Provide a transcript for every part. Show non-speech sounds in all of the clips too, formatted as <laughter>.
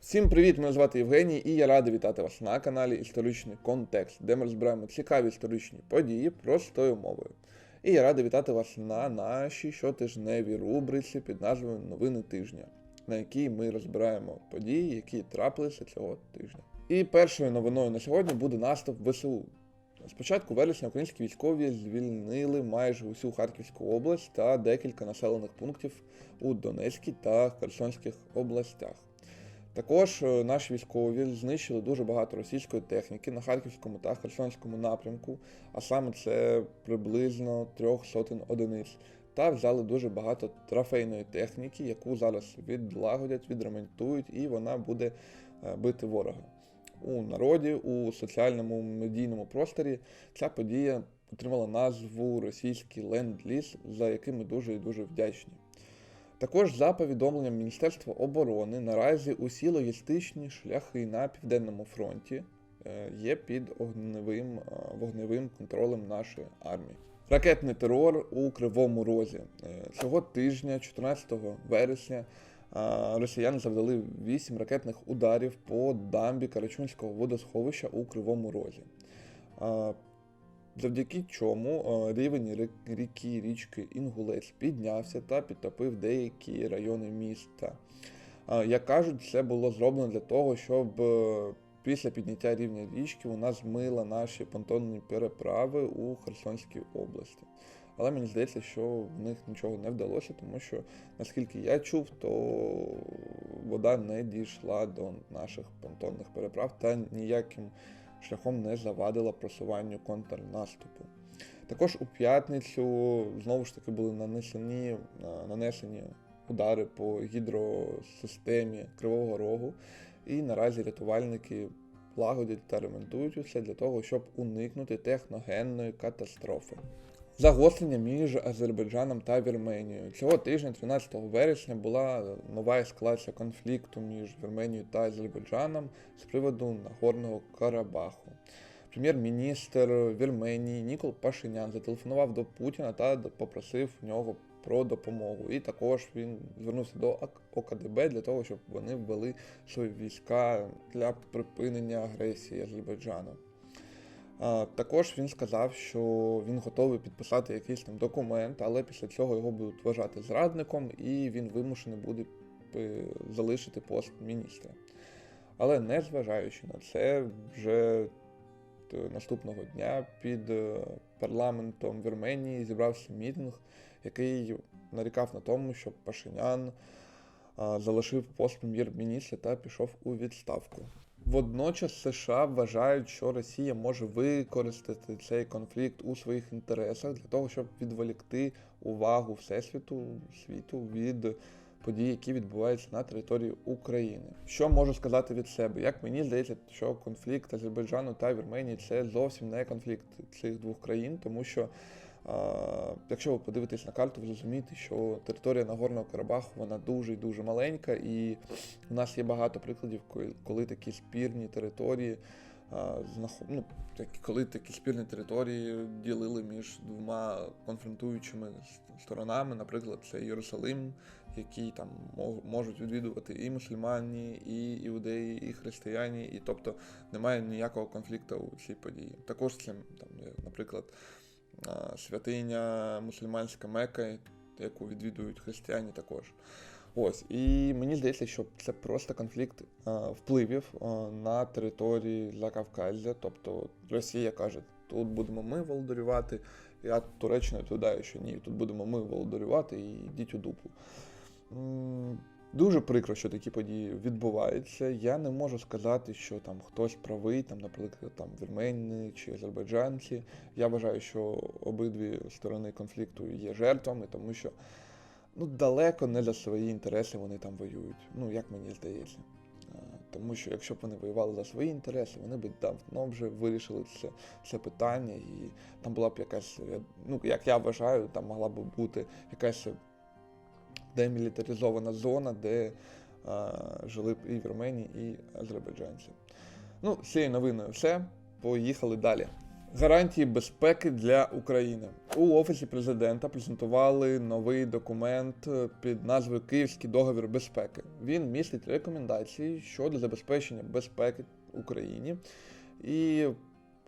Всім привіт! Мене звати Євгеній, і я радий вітати вас на каналі Історичний Контекст, де ми розбираємо цікаві історичні події простою мовою. І я радий вітати вас на нашій щотижневій рубриці під назвою Новини тижня, на якій ми розбираємо події, які трапилися цього тижня. І першою новиною на сьогодні буде наступ ВСУ. З початку вересня українські військові звільнили майже усю Харківську область та декілька населених пунктів у Донецькій та Херсонських областях. Також е, наші військові знищили дуже багато російської техніки на Харківському та Херсонському напрямку, а саме це приблизно трьох сотень одиниць, та взяли дуже багато трофейної техніки, яку зараз відлагодять, відремонтують, і вона буде е, бити ворога. У народі, у соціальному медійному просторі ця подія отримала назву Російський ленд-ліз, за яким ми дуже і дуже вдячні. Також за повідомленням Міністерства оборони наразі усі логістичні шляхи на південному фронті е, є під огневим, е, вогневим контролем нашої армії. Ракетний терор у Кривому Розі. Е, Цього тижня, 14 вересня, росіяни завдали 8 ракетних ударів по дамбі Карачунського водосховища у Кривому Розі. Завдяки чому е, рівень ріки річки Інгулець піднявся та підтопив деякі райони міста. Е, Як кажуть, це було зроблено для того, щоб е, після підняття рівня річки вона змила наші понтонні переправи у Херсонській області. Але мені здається, що в них нічого не вдалося, тому що, наскільки я чув, то вода не дійшла до наших понтонних переправ та ніяким шляхом не завадила просуванню контрнаступу. Також у п'ятницю знову ж таки були нанесені, е, нанесені удари по гідросистемі Кривого Рогу, і наразі рятувальники лагодять та ремонтують усе для того, щоб уникнути техногенної катастрофи. Загострення між Азербайджаном та Вірменією. Цього тижня, 13 вересня, була нова ескалація конфлікту між Вірменією та Азербайджаном з приводу Нагорного Карабаху. Прем'єр-міністр Вірменії Нікол Пашинян зателефонував до Путіна та попросив в нього про допомогу. І також він звернувся до ОКДБ для того, щоб вони ввели свої війська для припинення агресії Азербайджану. Також він сказав, що він готовий підписати якийсь там документ, але після цього його будуть вважати зрадником, і він вимушений буде е, залишити пост міністра. Але незважаючи на це, вже т- наступного дня під е, парламентом Вірменії зібрався мітинг, який нарікав на тому, що Пашинян залишив пост прем'єр-міністра та пішов у відставку. Водночас США вважають, що Росія може використати цей конфлікт у своїх інтересах для того, щоб відволікти увагу всесвіту світу від подій, які відбуваються на території України. Що можу сказати від себе? Як мені здається, що конфлікт Азербайджану та Вірменії це зовсім не конфлікт цих двох країн, тому що якщо ви подивитесь на карту, ви зрозумієте, що територія Нагорного Карабаху вона дуже і дуже маленька, і у нас є багато прикладів, коли, такі спірні території ну, коли такі спірні території ділили між двома конфронтуючими сторонами, наприклад, це Єрусалим, який там можуть відвідувати і мусульмані, і іудеї, і християні, і тобто немає ніякого конфлікту у цій події. Також це там, наприклад, святиня мусульманська Мека, яку відвідують християни також. Ось, і мені здається, що це просто конфлікт а, впливів а, на території Закавказя. Тобто Росія каже, тут будемо ми володарювати, а Туреччина відповідає, що ні, тут будемо ми володарювати і йдіть у дупу. Дуже прикро, що такі події відбуваються. Я не можу сказати, що там хтось правий, там, наприклад, там вірмени чи азербайджанці. Я вважаю, що обидві сторони конфлікту є жертвами, тому що ну, далеко не за свої інтереси вони там воюють. Ну, як мені здається. Е, Тому що якщо б вони воювали за свої інтереси, вони б давно вже вирішили це, це питання, і там була б якась, ну, як я вважаю, там могла б бути якась демілітаризована зона, де е, жили б і вірмені, і азербайджанці. Ну, цією новиною все. Поїхали далі. Гарантії безпеки для України у офісі президента презентували новий документ під назвою Київський договір безпеки. Він містить рекомендації щодо забезпечення безпеки Україні і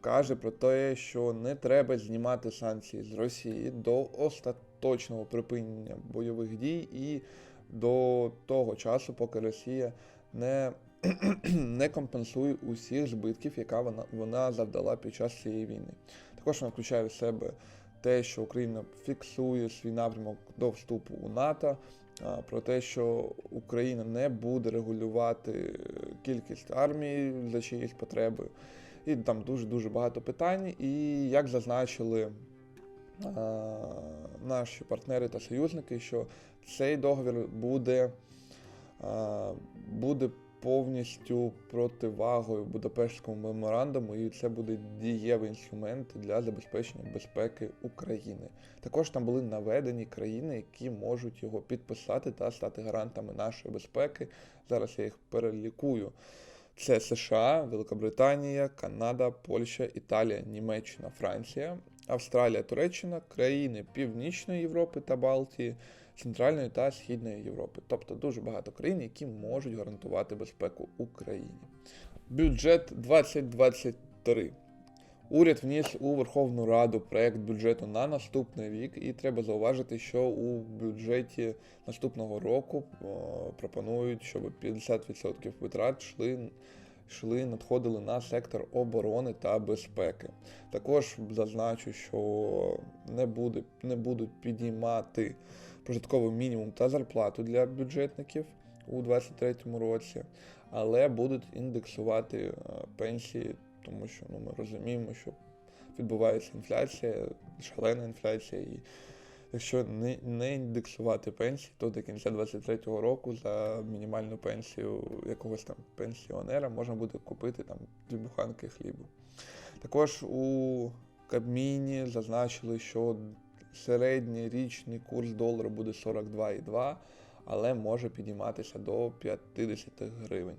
каже про те, що не треба знімати санкції з Росії до остаточного припинення бойових дій і до того часу, поки Росія не <clears throat> не компенсує усіх збитків, яка вона, вона завдала під час цієї війни. Також вона включає в себе те, що Україна фіксує свій напрямок до вступу у НАТО, про те, що Україна не буде регулювати кількість армії за чиїсь потреби. І там дуже-дуже багато питань. І як зазначили а, наші партнери та союзники, що цей договір буде, а, буде повністю противагою Будапештському меморандуму, і це буде дієвий інструмент для забезпечення безпеки України. Також там були наведені країни, які можуть його підписати та стати гарантами нашої безпеки. Зараз я їх перелікую. Це США, Великобританія, Канада, Польща, Італія, Німеччина, Франція, Австралія, Туреччина, країни Північної Європи та Балтії, Центральної та Східної Європи. Тобто дуже багато країн, які можуть гарантувати безпеку Україні. Бюджет 2023. Уряд вніс у Верховну Раду проект бюджету на наступний рік, і треба зауважити, що у бюджеті наступного року о, пропонують, щоб 50% витрат йшли, йшли, надходили на сектор оборони та безпеки. Також зазначу, що не, буде, не будуть підіймати прожитковий мінімум та зарплату для бюджетників у 2023 році, але будуть індексувати е, пенсії тому що ну, ми розуміємо, що відбувається інфляція, шалена інфляція, і якщо не, не індексувати пенсії, то до кінця 2023 року за мінімальну пенсію якогось там пенсіонера можна буде купити там дві буханки хлібу. Також у Кабміні зазначили, що середній річний курс долару буде 42,2, але може підійматися до 50 гривень.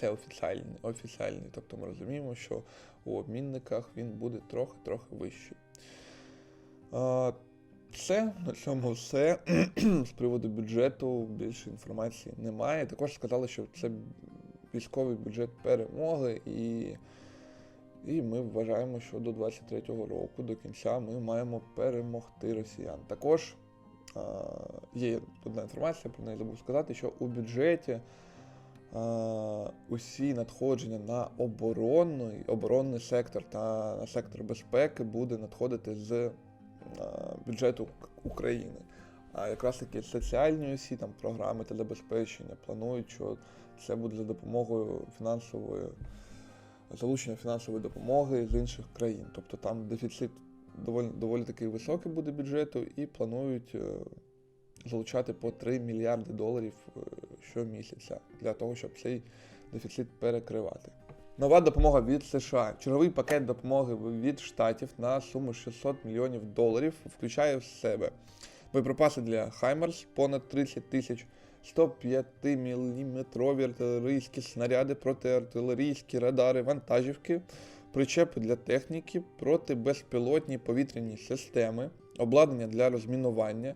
Це офіціальний, офіціальний. Тобто ми розуміємо, що у обмінниках він буде трохи-трохи вищий. Це на цьому все. З приводу бюджету більше інформації немає. Також сказали, що це військовий бюджет перемоги, і і ми вважаємо, що до 23-го року, до кінця, ми маємо перемогти росіян. Також а, є одна інформація, про неї забув сказати, що у бюджеті усі надходження на оборонний, оборонний сектор та на сектор безпеки буде надходити з бюджету України. А якраз таки соціальні усі там програми та забезпечення планують, що це буде за допомогою фінансової залучення фінансової допомоги з інших країн. Тобто там дефіцит доволі доволі таки високий буде бюджету, і планують е, залучати по 3 мільярди доларів е, щомісяця для того, щоб цей дефіцит перекривати. Нова допомога від США. Черговий пакет допомоги від штатів на суму 600 мільйонів доларів включає в себе боєприпаси для Хаймерс понад 30 тисяч, 105 мм артилерійські снаряди, протиартилерійські радари, вантажівки, причепи для техніки, протибезпілотні повітряні системи, обладнання для розмінування,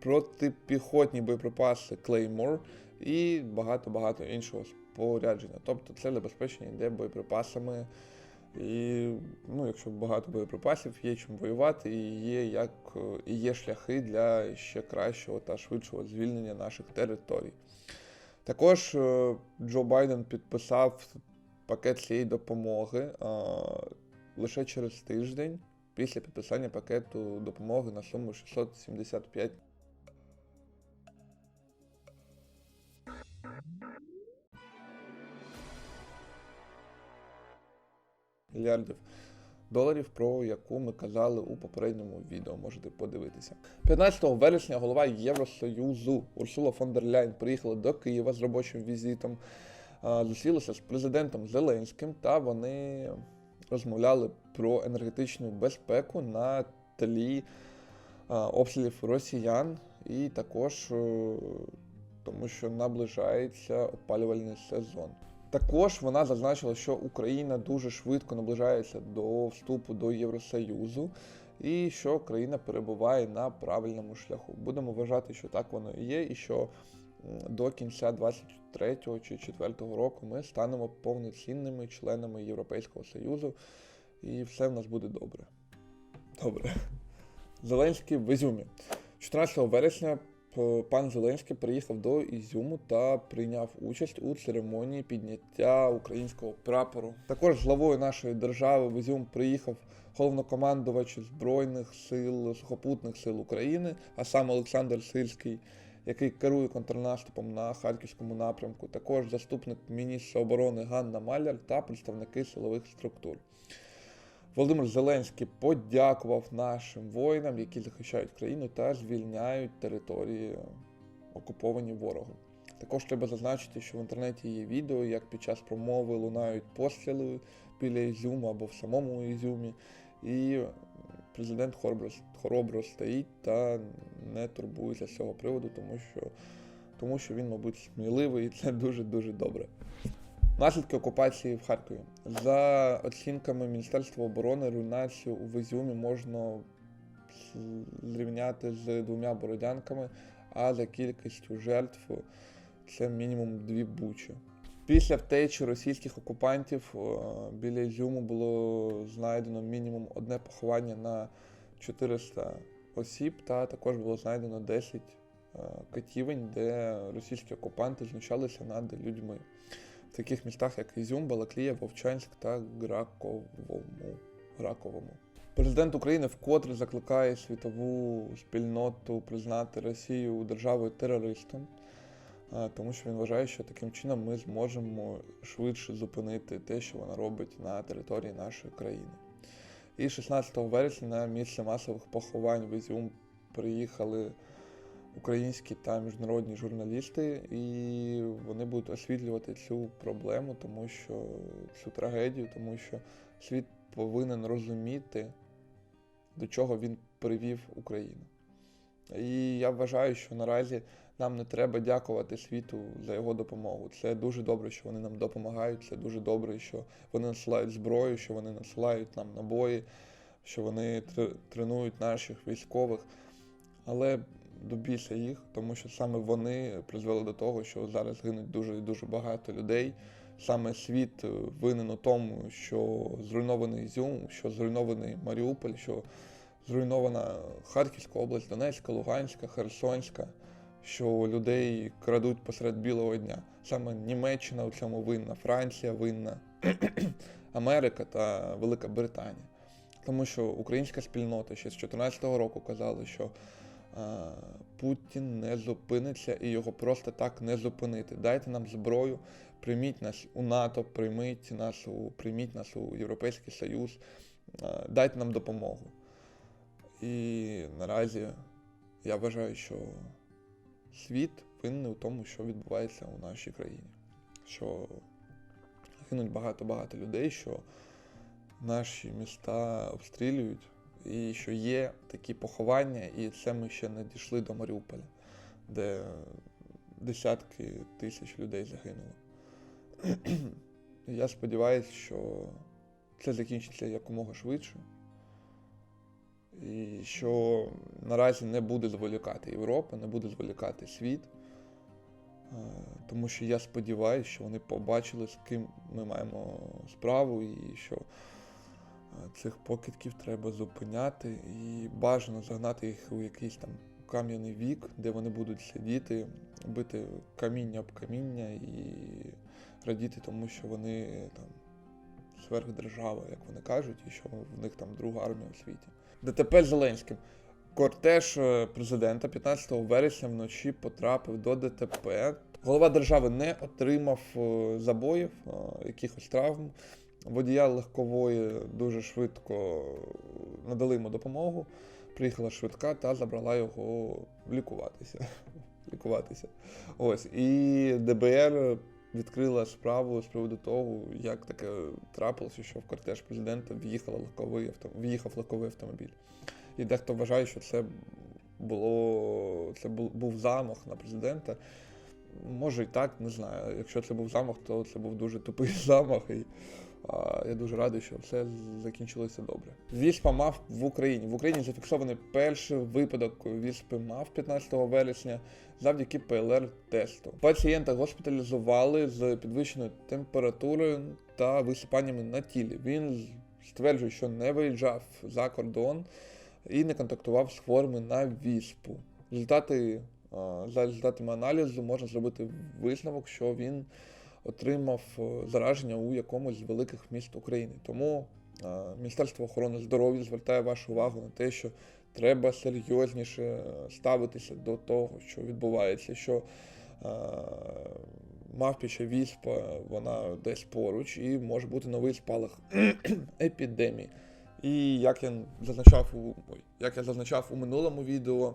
протипіхотні боєприпаси Claymore і багато-багато іншого спорядження. Тобто це забезпечення йде боєприпасами. І ну, якщо багато боєприпасів, є чим воювати, і є як і є шляхи для ще кращого та швидшого звільнення наших територій. Також е, Джо Байден підписав пакет цієї допомоги а, лише через тиждень після підписання пакету допомоги на суму 675 мільярдів доларів, про яку ми казали у попередньому відео. Можете подивитися. 15 вересня голова Євросоюзу Урсула фон дер Ляйн приїхала до Києва з робочим візитом, зустрілася з президентом Зеленським, та вони розмовляли про енергетичну безпеку на тлі обстрілів росіян, і також е, тому, що наближається опалювальний сезон. Також вона зазначила, що Україна дуже швидко наближається до вступу до Євросоюзу і що країна перебуває на правильному шляху. Будемо вважати, що так воно і є, і що до кінця 23-го чи 4-го року ми станемо повноцінними членами Європейського Союзу, і все в нас буде добре. Добре. Зеленський в Ізюмі. 14 вересня пан Зеленський приїхав до Ізюму та прийняв участь у церемонії підняття українського прапору. Також главою нашої держави в Ізюм приїхав головнокомандувач Збройних сил сухопутних сил України, а саме Олександр Сильський, який керує контрнаступом на харківському напрямку. Також заступник міністра оборони Ганна Маляр та представники силових структур. Володимир Зеленський подякував нашим воїнам, які захищають країну та звільняють території, окуповані ворогом. Також треба зазначити, що в інтернеті є відео, як під час промови лунають постріли біля Ізюму або в самому Ізюмі, і президент хоробро, стоїть та не турбується з цього приводу, тому що, тому що він, мабуть, сміливий, і це дуже-дуже добре. Наслідки окупації в Харкові. За оцінками Міністерства оборони, руйнацію в Ізюмі можна зрівняти з двома бородянками, а за кількістю жертв це мінімум дві бучі. Після втечі російських окупантів е, біля Ізюму було знайдено мінімум одне поховання на 400 осіб, та також було знайдено 10 е, катівень, де російські окупанти знущалися над людьми в таких містах, як Ізюм, Балаклія, Вовчанськ та Граковому. Граковому. Президент України вкотре закликає світову спільноту признати Росію державою терористом, тому що він вважає, що таким чином ми зможемо швидше зупинити те, що вона робить на території нашої країни. І 16 вересня на місце масових поховань в Ізюм приїхали українські та міжнародні журналісти, і вони будуть освітлювати цю проблему, тому що цю трагедію, тому що світ повинен розуміти, до чого він привів Україну. І я вважаю, що наразі нам не треба дякувати світу за його допомогу. Це дуже добре, що вони нам допомагають. Це дуже добре, що вони насилають зброю, що вони насилають нам набої, що вони тренують наших військових. Але до біса їх, тому що саме вони призвели до того, що зараз гинуть дуже і дуже багато людей. Саме світ е, винен у тому, що зруйнований Ізюм, що зруйнований Маріуполь, що зруйнована Харківська область, Донецька, Луганська, Херсонська, що людей крадуть посеред білого дня. Саме Німеччина у цьому винна, Франція винна, <clears throat> Америка та Велика Британія. Тому що українська спільнота ще з 2014 року казала, що Путін не зупиниться і його просто так не зупинити. Дайте нам зброю, прийміть нас у НАТО, прийміть нас у, прийміть нас у Європейський Союз, дайте нам допомогу. І наразі я вважаю, що світ винний у тому, що відбувається у нашій країні. Що гинуть багато-багато людей, що наші міста обстрілюють, і що є такі поховання, і це ми ще не дійшли до Маріуполя, де десятки тисяч людей загинуло. Я сподіваюся, що це закінчиться якомога швидше. І що наразі не буде зволікати Європа, не буде зволікати світ. Е, Тому що я сподіваюся, що вони побачили, з ким ми маємо справу, і що цих покидьків треба зупиняти і бажано загнати їх у якийсь там кам'яний вік, де вони будуть сидіти, бити каміння об каміння і радіти тому, що вони там сверхдержава, як вони кажуть, і що в них там друга армія у світі. ДТП з Зеленським. Кортеж е, президента 15 вересня вночі потрапив до ДТП. Голова держави не отримав е, забоїв, е, якихось травм. Водія легкової дуже швидко надали йому допомогу. Приїхала швидка та забрала його лікуватися. <laughs> лікуватися. Ось. І ДБР відкрила справу з приводу того, як таке трапилося, що в кортеж президента в'їхала легковий авто... в'їхав легковий автомобіль. І дехто вважає, що це було це був замах на президента. Може і так, не знаю. Якщо це був замах, то це був дуже тупий <laughs> замах. І я дуже радий, що все закінчилося добре. Віспа мав в Україні. В Україні зафіксований перший випадок віспи мав 15 вересня завдяки ПЛР-тесту. Пацієнта госпіталізували з підвищеною температурою та висипаннями на тілі. Він стверджує, що не виїжджав за кордон і не контактував з хворими на віспу. Результати, за результатами аналізу можна зробити висновок, що він отримав е, зараження у якомусь з великих міст України. Тому е, Міністерство охорони здоров'я звертає вашу увагу на те, що треба серйозніше е, ставитися до того, що відбувається, що мавпіча віспа, вона десь поруч, і може бути новий спалах <clears throat> епідемії. І як я зазначав у як я зазначав у минулому відео,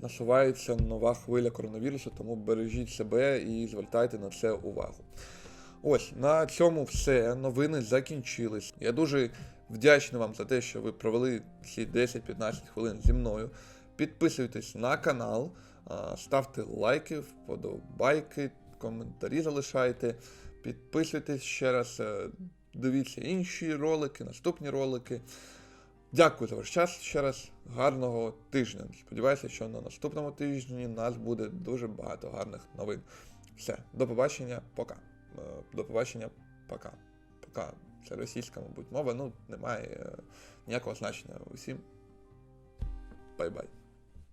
насувається нова хвиля коронавірусу, тому бережіть себе і звертайте на це увагу. Ось на цьому все. Новини закінчились. Я дуже вдячний вам за те, що ви провели ці 10-15 хвилин зі мною. Підписуйтесь на канал, ставте лайки, вподобайки, коментарі залишайте. Підписуйтесь ще раз, е, дивіться інші ролики, наступні ролики. Дякую за ваш час ще раз. Гарного тижня. Сподіваюся, що на наступному тижні нас буде дуже багато гарних новин. Все, до побачення, пока. Е, До побачення, пока. Пока. Це російська, мабуть, мова, ну, немає е, ніякого значення. Усім. Бай-бай.